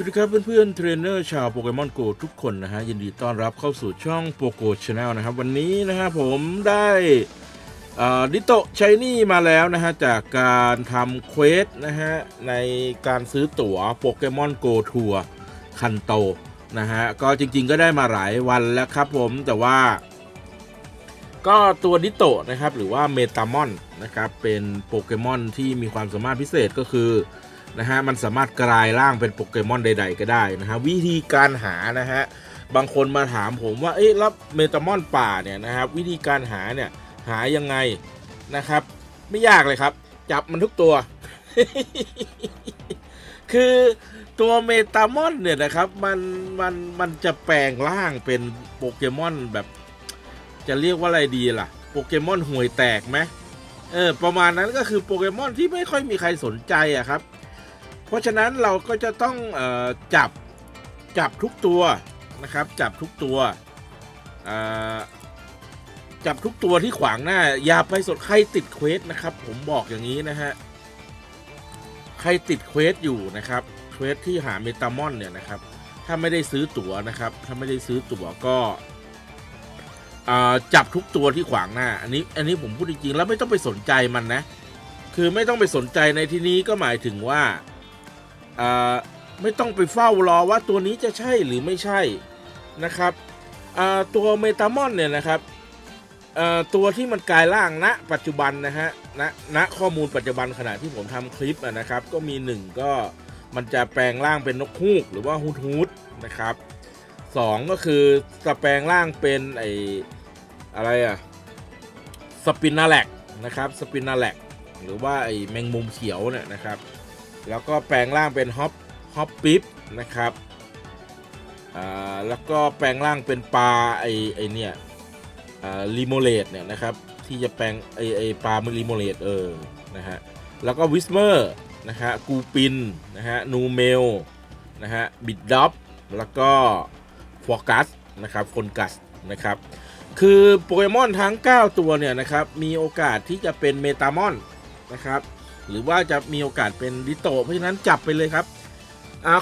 สวัสดีครับเพื่อนๆเทรนเนอร์ชาวโปเกมอนโกทุกคนนะฮะยินดีต้อนรับเข้าสู่ช่องโปโกชาแนลนะครับ วันนี้นะฮะผมได้ดิโตชายนี่มาแล้วนะฮะ จากการทำเควสนะฮะ ในการซื้อตั๋วโปเกมอนโกทัวร์คันโตนะฮะ ก็จริงๆก็ได้มาหลายวันแล้วครับผมแต่ว่า ก็ตัวดิโตนะครับ หรือว่าเมตามอนนะครับ เป็นโปเกมอนที่มีความสามารถพิเศษก็คือ นะฮะมันสามารถกลายร่างเป็นโปเกมอนใด ๆ ก็ได้นะฮะวิธีการหานะฮะบางคนมาถามผมว่าเอ๊ะแล้วเมตามอนป่าเนี่ยนะครับวิธีการหาเนี่ยหายังไงนะครับ ไม่ยากเลยครับ จับมันทุกตัว คือตัวเมตามอนเนี่ยนะครับมันมันมันจะแปลงร่างเป็นโปเกมอนแบบ จะเรียกว่าอะไรดีล่ะโปเกมอนห่วยแตกไหมเออประมาณนั้นก็คือโปเกมอนที่ไม่ค่อยมีใครสนใจอะครับ เพราะฉะนั้นเราก็จะต้องออจับจับทุกตัวนะครับ จับทุกตัวจับทุกตัวที่ขวางหน้า อย่าไปสนใครติดเควสนะครับ ผมบอกอย่างนี้นะฮะใครติดเควสอยู่นะครับเควสที่หาเมตามอนเนี่ยนะครับ ถ้าไม่ได้ซื้อตั๋วนะครับ ถ้าไม่ได้ซื้อตั๋วก็จับทุกตัวที่ขวางหน้า อันนี้อันนี้ผมพูดจริงๆแล้วไม่ต้องไปสนใจมันนะ คือไม่ต้องไปสนใจในที่นี้ก็หมายถึงว่า ไม่ต้องไปเฝ้ารอว่าตัวนี้จะใช่หรือไม่ใช่นะครับตัวเมตามอนเนี่ยนะครับตัวที่มันกลายร่างณปัจจุบันนะฮะณณข้อมูลปัจจุบันขณะที่ผมทำคลิปนะครับ ก็มีหนึ่งก็มันจะแปลงร่างเป็นนกฮูกหรือว่าฮูดฮูดนะครับสองก็คือจะแปลงร่างเป็นไออะไรอะสปินนาแลกนะครับสปินาแลกหรือว่าไอแมงมุมเขียวเนี่ยนะครับ แล้วก็แปลงร่างเป็นฮอปฮอปปิ๊บนะครับอ่าแล้วก็แปลงร่างเป็นปลาไอไอเนี่ยอ่าลิโมเลตเนี่ยนะครับที่จะแปลงไอไอปลามันลิโมเลตเออนะฮะแล้วก็วิสเมอร์นะฮะกูปินนะฮะนูเมลนะฮะบิดด็อปแล้วก็ฟอกัสนะครับฟอนกัสนะครับคือโปเกมอนทั้ง 9 ตัวเนี่ยนะครับมีโอกาสที่จะเป็นเมตามอนนะครับ หรือว่าจะมีโอกาสเป็นดิโต เพราะฉะนั้นจับไปเลยครับ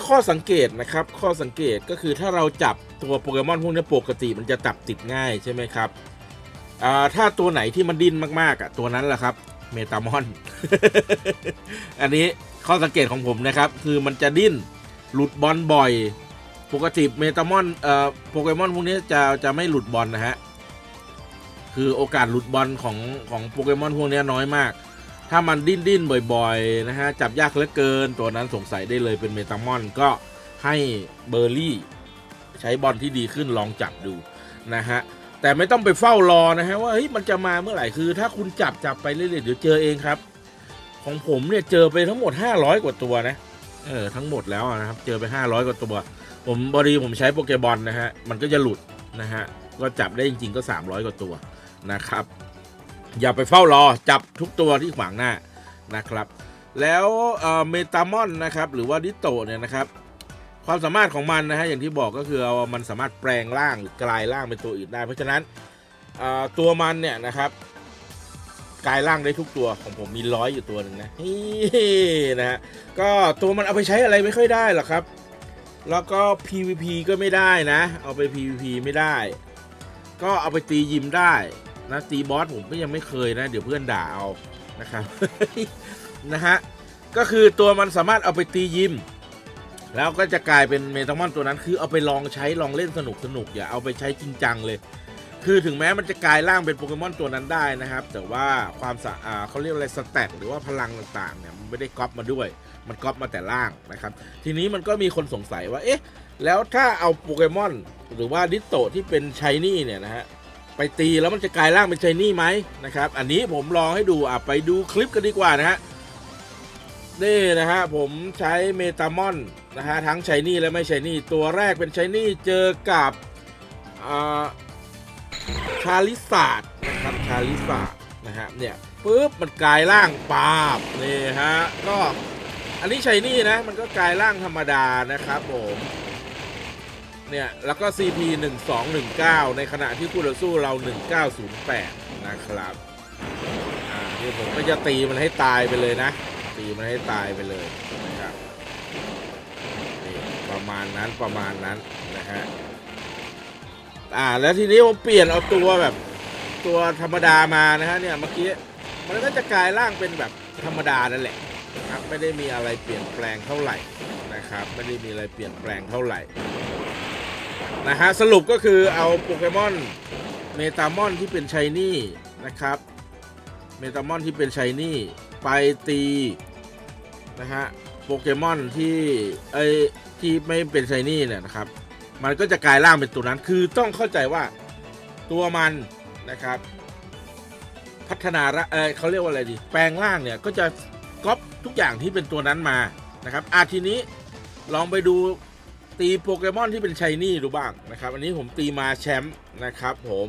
ข้อสังเกตนะครับ ข้อสังเกตก็คือถ้าเราจับตัวโปเกมอนพวกนี้ปกติมันจะจับติดง่ายใช่ไหมครับถ้าตัวไหนที่มันดิ้นมากๆอะตัวนั้นแหละครับเมตามอน อันนี้ข้อสังเกตของผมนะครับ คือมันจะดิ้นหลุดบอลบ่อย ปกติเมตามอนเอ่อโปเกมอนพวกนี้จะจะไม่หลุดบอลนะฮะ คือโอกาสหลุดบอลของของโปเกมอนพวกนี้น้อยมาก ถ้ามันดิ้นดิ้นบ่อยๆนะฮะจับยากเหลือเกิน ตัวนั้นสงสัยได้เลยเป็นเมตามอนก็ให้เบอร์รี่ใช้บอลที่ดีขึ้นลองจับดูนะฮะแต่ไม่ต้องไปเฝ้ารอนะฮะว่าเฮ้ยมันจะมาเมื่อไหร่คือ ถ้าคุณจับจับไปเรื่อยๆเดี๋ยวเจอเองครับ ของผมเนี่ยเจอไปทั้งหมด 500 กว่าตัวนะเออทั้งหมดแล้วนะครับเจอไป 500 กว่าตัว ผมบอดีผมใช้โปเกบอลนะฮะมันก็จะหลุดนะฮะก็จับได้จริงๆก็ 300 กว่าตัวนะครับ อย่าไปเฝ้ารอจับทุกตัวที่ขวางหน้านะครับ แล้วเมตามอนนะครับหรือว่าดิโตเนี่ยนะครับความสามารถของมันนะฮะอย่างที่บอกก็คือเอามันสามารถแปลงร่างหรือกลายร่างเป็นตัวอื่นได้ เพราะฉะนั้นตัวมันเนี่ยนะครับกลายร่างได้ทุกตัวของผมมีร้อยอยู่ตัวหนึ่งนะเฮ้นะฮะก็ตัวมันเอาไปใช้อะไรไม่ค่อยได้หรอกครับ แล้วก็ PVP ก็ไม่ได้นะ เอาไป PVP ไม่ได้ ก็เอาไปตียิมได้ นะตีบอสผมก็ยังไม่เคยนะ เดี๋ยวเพื่อนด่าเอานะครับนะฮะก็คือตัวมันสามารถเอาไปตียิม แล้วก็จะกลายเป็นเมตามอนตัวนั้นคือเอาไปลองใช้ลองเล่นสนุกสนุกอย่าเอาไปใช้จริงจังเลย คือถึงแม้มันจะกลายร่างเป็นโปเกมอนตัวนั้นได้นะครับ แต่ว่าความสะอาเขาเรียกอะไรสแตทหรือว่าพลังต่างๆเนี่ยมันไม่ได้ก๊อปมาด้วย มันก๊อปมาแต่ร่างนะครับ ทีนี้มันก็มีคนสงสัยว่าเอ๊ะแล้วถ้าเอาโปเกมอนหรือว่าดิโตที่เป็นชายนี่เนี่ยนะฮะ ไปตีแล้วมันจะกลายร่างเป็นชายนี่ไหมนะครับ อันนี้ผมลองให้ดูอะไปดูคลิปกันดีกว่านะฮะนี่นะฮะผมใช้เมตามอนนะฮะทั้งชายนี่และไม่ชายนี่ตัวแรกเป็นชายนี่เจอกับอาชาลิสาดนะครับชาลิสาดนะฮะเนี่ยปุ๊บมันกลายร่างปาบนี่ฮะก็อันนี้ชายนี่นะมันก็กลายร่างธรรมดานะครับผม เนี่ย แล้วก็ CP 1219 ในขณะที่คู่ต่อสู้เรา 1908 นะครับ อ่า นี่ผมก็จะตีมันให้ตายไปเลยนะ ตีมันให้ตายไปเลยนะครับนี่ประมาณนั้นประมาณนั้นนะฮะ อ่า แล้วทีนี้ผมเปลี่ยนเอาตัวแบบตัวธรรมดามานะฮะเนี่ยเมื่อกี้ มันก็จะกลายร่างเป็นแบบธรรมดานั่นแหละครับไม่ได้มีอะไรเปลี่ยนแปลงเท่าไหร่นะครับ ไม่ได้มีอะไรเปลี่ยนแปลงเท่าไหร่ นะฮะ สรุปก็คือเอาโปเกมอนเมตามอนที่เป็นชายนี่นะครับ เมตามอนที่เป็นชายนี่ ไปตีนะฮะโปเกมอนที่ไอที่ไม่เป็นชายนี่เนี่ยนะครับ มันก็จะกลายร่างเป็นตัวนั้น คือต้องเข้าใจว่าตัวมันนะครับ พัฒนาระเออเขาเรียกว่าอะไรดี แปลงร่างเนี่ยก็จะก๊อปทุกอย่างที่เป็นตัวนั้นมานะครับอาทีนี้ลองไปดู ตีโปเกมอนที่เป็นชายนี่ดูบ้างนะครับ อันนี้ผมตีมาแชมป์นะครับผม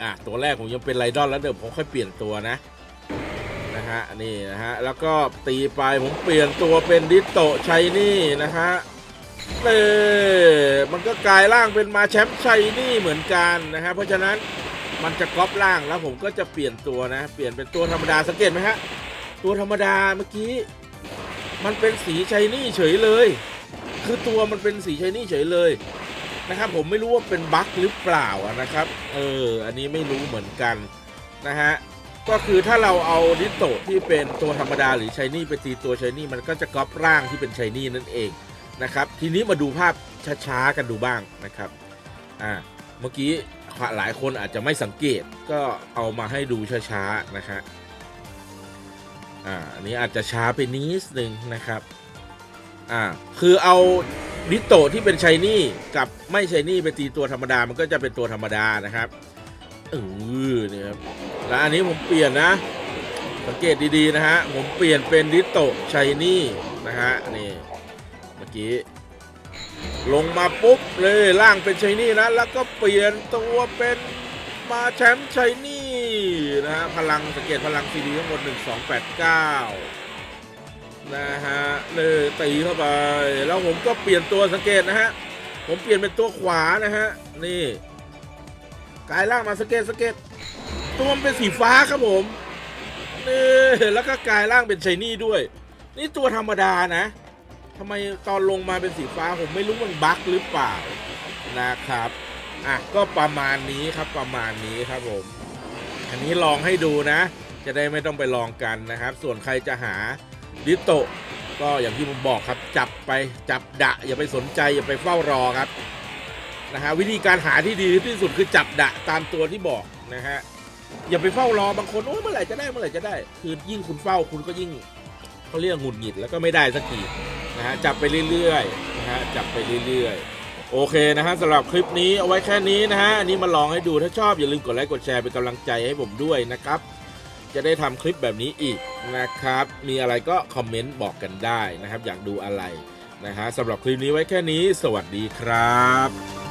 อะตัวแรกผมยังเป็นไรดอนแล้วเดี๋ยวผมค่อยเปลี่ยนตัวนะนะฮะนี่นะฮะแล้วก็ตีไปผมเปลี่ยนตัวเป็นดิโตชายนี่นะฮะเออมันก็กลายร่างเป็นมาแชมป์ชัยนี่เหมือนกันนะครับเพราะฉะนั้นมันจะก๊อปร่างแล้วผมก็จะเปลี่ยนตัวนะ เปลี่ยนเป็นตัวธรรมดาสังเกตไหมฮะตัวธรรมดาเมื่อกี้ มันเป็นสีชัยนี่เฉยเลย คือตัวมันเป็นสีชัยนี่เฉยเลยนะครับ ผมไม่รู้ว่าเป็นบั๊กหรือเปล่านะครับ เออ อันนี้ไม่รู้เหมือนกันนะฮะ ก็คือถ้าเราเอาดิโตที่เป็นตัวธรรมดาหรือชัยนี่ไปตีตัวชัยนี่มันก็จะก๊อปร่างที่เป็นชัยนี่นั่นเองนะครับ ทีนี้มาดูภาพช้าๆกันดูบ้างนะครับ อ่า เมื่อกี้หลายคนอาจจะไม่สังเกตก็เอามาให้ดูช้าๆนะฮะอ่าอันนี้อาจจะช้าไปนิดนึงนะครับ อ่าคือเอาดิโตที่เป็นชายนี่กับไม่ชายนี่ไปตีตัวธรรมดามันก็จะเป็นตัวธรรมดานะครับเออเนี่ยครับแล้วอันนี้ผมเปลี่ยนนะ สังเกตดีๆนะฮะผมเปลี่ยนเป็นดิโตชายนี่นะฮะนี่เมื่อกี้ลงมาปุ๊บเลยร่างเป็นชายนี่นะแล้วก็เปลี่ยนตัวเป็นมาแชมป์ชายนี่นะฮะพลังสังเกตพลังซีดีทั้งหมด1 2 8 9 นะฮะเลยตีเข้าไป แล้วผมก็เปลี่ยนตัวสังเกตนะฮะ ผมเปลี่ยนเป็นตัวขวานะฮะ นี่กลายร่างมาสเก็ตสเก็ตตัวมันเป็นสีฟ้าครับผมนี่แล้วก็กลายร่างเป็นชายนี่ด้วย นี่ตัวธรรมดานะทำไมตอนลงมาเป็นสีฟ้าผมไม่รู้มันบั๊กหรือเปล่านะครับอะก็ประมาณนี้ครับประมาณนี้ครับผม อันนี้ลองให้ดูนะ จะได้ไม่ต้องไปลองกันนะครับ ส่วนใครจะหา ดิโตะก็อย่างที่ผมบอกครับจับไปจับดะ อย่าไปสนใจอย่าไปเฝ้ารอครับนะฮะวิธีการหาที่ดีที่สุดคือจับดะตามตัวที่บอกนะฮะอย่าไปเฝ้ารอบางคนโอ้เมื่อไหร่จะได้เมื่อไหร่จะได้ คือยิ่งคุณเฝ้าคุณก็ยิ่งเขาเรียกหงุดหงิดแล้วก็ไม่ได้สักทีนะฮะจับไปเรื่อยๆนะฮะจับไปเรื่อยๆ โอเคนะฮะสำหรับคลิปนี้เอาไว้แค่นี้นะฮะอันนี้มาลองให้ดูถ้าชอบอย่าลืมกดไลค์กดแชร์เป็นกำลังใจให้ผมด้วยนะครับ จะได้ทำคลิปแบบนี้อีก นะครับ มีอะไรก็คอมเมนต์บอกกันได้นะครับ อยากดูอะไรนะฮะสำหรับคลิปนี้ไว้แค่นี้ สวัสดีครับ